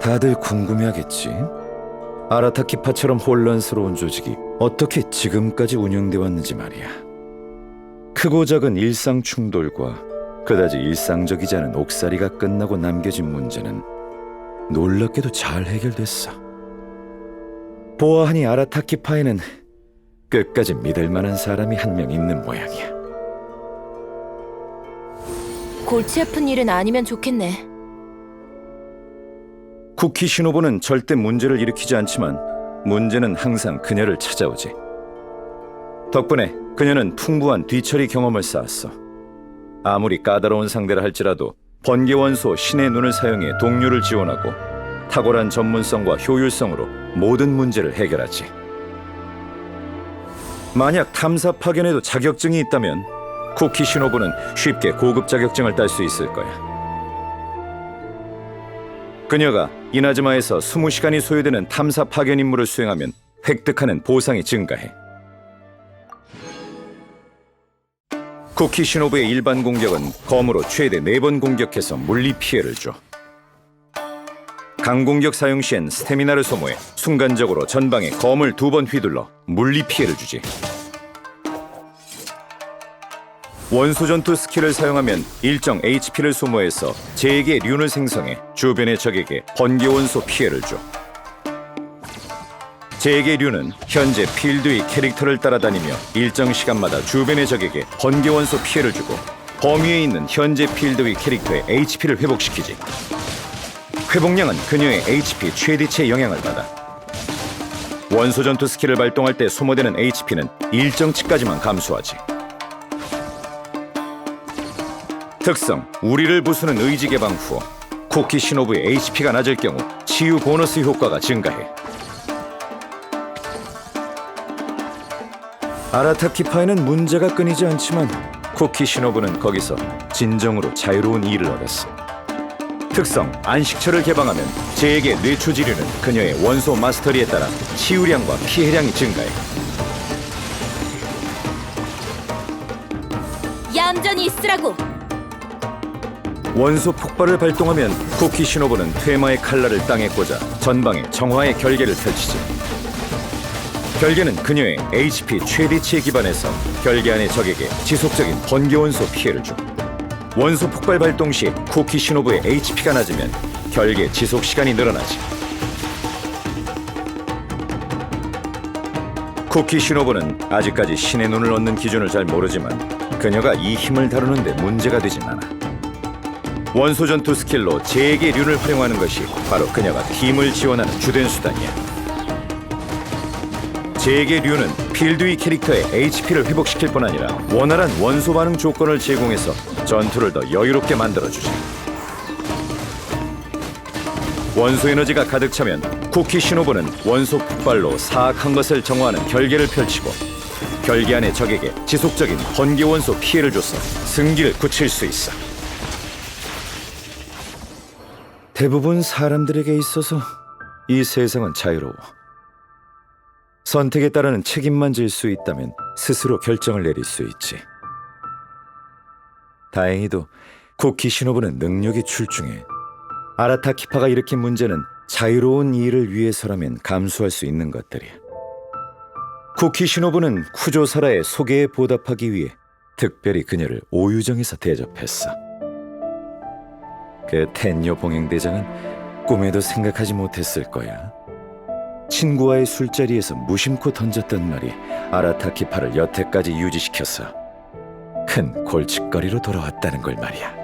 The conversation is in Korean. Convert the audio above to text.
다들 궁금해하겠지. 아라타키파처럼 혼란스러운 조직이 어떻게 지금까지 운영돼 왔는지 말이야. 크고 작은 일상 충돌과 그다지 일상적이지 않은 옥살이가 끝나고 남겨진 문제는 놀랍게도 잘 해결됐어. 보아하니 아라타키파에는 끝까지 믿을 만한 사람이 한 명 있는 모양이야. 골치 아픈 일은 아니면 좋겠네. 쿠키 시노부는 절대 문제를 일으키지 않지만 문제는 항상 그녀를 찾아오지. 덕분에 그녀는 풍부한 뒤처리 경험을 쌓았어. 아무리 까다로운 상대를 할지라도 번개 원소 신의 눈을 사용해 동료를 지원하고 탁월한 전문성과 효율성으로 모든 문제를 해결하지. 만약 탐사 파견에도 자격증이 있다면 쿠키 시노부는 쉽게 고급 자격증을 딸 수 있을 거야. 그녀가 이나즈마에서 20시간이 소요되는 탐사 파견 임무를 수행하면 획득하는 보상이 증가해. 쿠키 시노부의 일반 공격은 검으로 최대 4번 공격해서 물리 피해를 줘. 강공격 사용 시엔 스태미나를 소모해 순간적으로 전방에 검을 두 번 휘둘러 물리 피해를 주지. 원소 전투 스킬을 사용하면 일정 HP를 소모해서 제게 륜을 생성해 주변의 적에게 번개 원소 피해를 줘. 제게 륜은 현재 필드의 캐릭터를 따라다니며 일정 시간마다 주변의 적에게 번개 원소 피해를 주고 범위에 있는 현재 필드의 캐릭터의 HP를 회복시키지. 회복량은 그녀의 HP 최대치의 영향을 받아. 원소 전투 스킬을 발동할 때 소모되는 HP는 일정치까지만 감소하지. 특성 우리를 부수는 의지 개방 후 쿠키 시노부의 HP가 낮을 경우 치유 보너스 효과가 증가해. 아라타키파에는 문제가 끊이지 않지만 쿠키 시노부는 거기서 진정으로 자유로운 일을 얻었어. 특성 안식처를 개방하면 제에게 뇌초지류는 그녀의 원소 마스터리에 따라 치유량과 피해량이 증가해. 얌전히 있으라고. 원소 폭발을 발동하면 쿠키 시노부는 퇴마의 칼날을 땅에 꽂아 전방에 정화의 결계를 펼치지. 결계는 그녀의 HP 최대치에 기반해서 결계 안의 적에게 지속적인 번개 원소 피해를 줘. 원소 폭발 발동 시 쿠키 시노부의 HP가 낮으면 결계 지속 시간이 늘어나지. 쿠키 시노부는 아직까지 신의 눈을 얻는 기준을 잘 모르지만 그녀가 이 힘을 다루는데 문제가 되진 않아. 원소 전투 스킬로 제게 륜을 활용하는 것이 바로 그녀가 팀을 지원하는 주된 수단이야. 제게 륜은 필드 위 캐릭터의 HP를 회복시킬 뿐 아니라 원활한 원소 반응 조건을 제공해서 전투를 더 여유롭게 만들어주지. 원소 에너지가 가득 차면 쿠키 시노부는 원소 폭발로 사악한 것을 정화하는 결계를 펼치고 결계 안의 적에게 지속적인 번개 원소 피해를 줘서 승기를 굳힐 수 있어. 대부분 사람들에게 있어서 이 세상은 자유로워. 선택에 따르는 책임만 질 수 있다면 스스로 결정을 내릴 수 있지. 다행히도 쿠키 시노부는 능력이 출중해. 아라타키파가 일으킨 문제는 자유로운 일을 위해서라면 감수할 수 있는 것들이야. 쿠키 시노부는 쿠조사라의 소개에 보답하기 위해 특별히 그녀를 오유정에서 대접했어. 그 텐녀 봉행대장은 꿈에도 생각하지 못했을 거야. 친구와의 술자리에서 무심코 던졌던 말이 아라타키파를 여태까지 유지시켜서 큰 골칫거리로 돌아왔다는 걸 말이야.